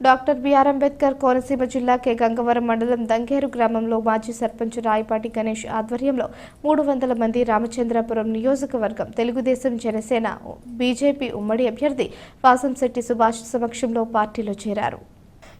Doctor BR Ambedkar Konaseema జిల్లా K Gangavaram మండలం దంగేరు గ్రామంలో మాజీ సర్పంచ్ రాయపాటి గణేష్ ఆధ్వర్యంలో మూడు వందల మంది రామచంద్రాపురం నియోజకవర్గం తెలుగుదేశం జనసేన బీజేపీ ఉమ్మడి అభ్యర్థి వాసంశెట్టి సుభాష్ సమక్షంలో పార్టీలో చేరారు.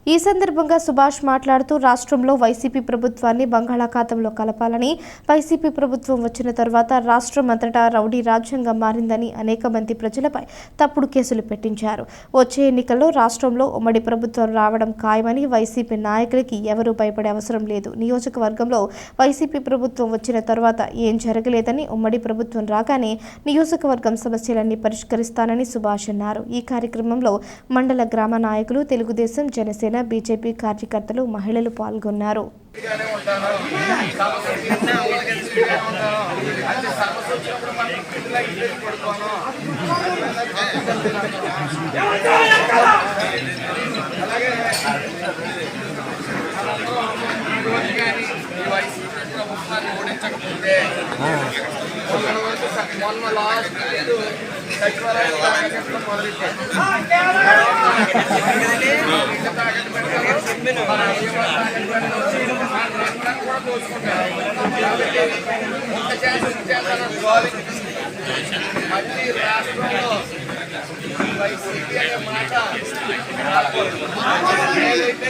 ఈ సందర్భంగా సుభాష్ మాట్లాడుతూ రాష్ట్రంలో వైసీపీ ప్రభుత్వాన్ని బంగాళాఖాతంలో కలపాలని వైసీపీ ప్రభుత్వం వచ్చిన తర్వాత రాష్ట్రం అంతటా రౌడీ రాజ్యంగా మారిందని అనేక మంది ప్రజలపై తప్పుడు కేసులు పెట్టించారు. వచ్చే ఎన్నికల్లో రాష్ట్రంలో ఉమ్మడి ప్రభుత్వం రావడం ఖాయమని వైసీపీ నాయకులకి ఎవరూ భయపడే అవసరం లేదు. నియోజకవర్గంలో వైసీపీ ప్రభుత్వం వచ్చిన తర్వాత ఏం జరగలేదని ఉమ్మడి ప్రభుత్వం రాగానే నియోజకవర్గం సమస్యలన్నీ పరిష్కరిస్తానని సుభాష్ అన్నారు. ఈ కార్యక్రమంలో మండల గ్రామ నాయకులు తెలుగుదేశం జనసేన బీజేపీ కార్యకర్తలు మహిళలు పాల్గొన్నారు. ఓడించకపోతే మొన్న వరకు స- మొన్న లాస్ట్ లేదు సచివాలయం తాగడం మొదలెట్టారు మళ్ళీ రాష్ట్రంలో వైసీపీ అనే మాట ఏదైతే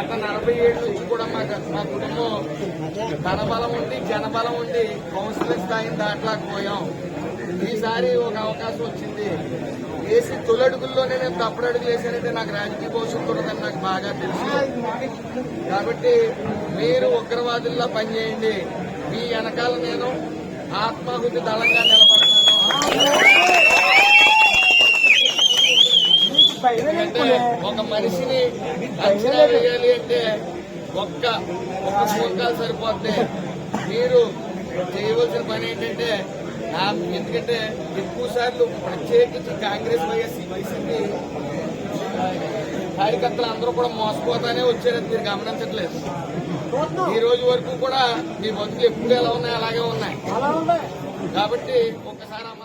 గత నలభై ఏడు నుంచి కూడా మా మా కుటుంబం ధనబలం ఉండి జనబలం ఉండి కౌన్సిలర్ స్థాయిని దాటలేకపోయాం. ఈసారి ఒక అవకాశం వచ్చింది. వేసి తొలడుగుల్లోనే నేను తప్పుడు అడుగులు వేసానంటే నాకు రాజకీయ భవిష్యత్తు ఉండదని నాకు బాగా తెలుసు. కాబట్టి మీరు ఉగ్రవాదుల్లా పనిచేయండి మీ వెనకాల నేను ఆత్మాహుతి దళంగా నిలబడతాను. ఒక మనిషిని అంచనా వేయాలి అంటే ఒక్క ఒక్క ఫోన్ కాల్ సరిపోద్ది. మీరు చేయవలసిన పని ఏంటంటే ఎందుకంటే ఎక్కువ సార్లు ప్రత్యేకించి కాంగ్రెస్ వైఎస్సీ వైసీపీ కార్యకర్తలు అందరూ కూడా మోసపోతానే వచ్చారని మీరు గమనించట్లేదు. ఈ రోజు వరకు కూడా మీ బతుకులు ఎప్పుడు ఎలా ఉన్నాయి అలాగే ఉన్నాయి. కాబట్టి ఒక్కసారి అమలాపురం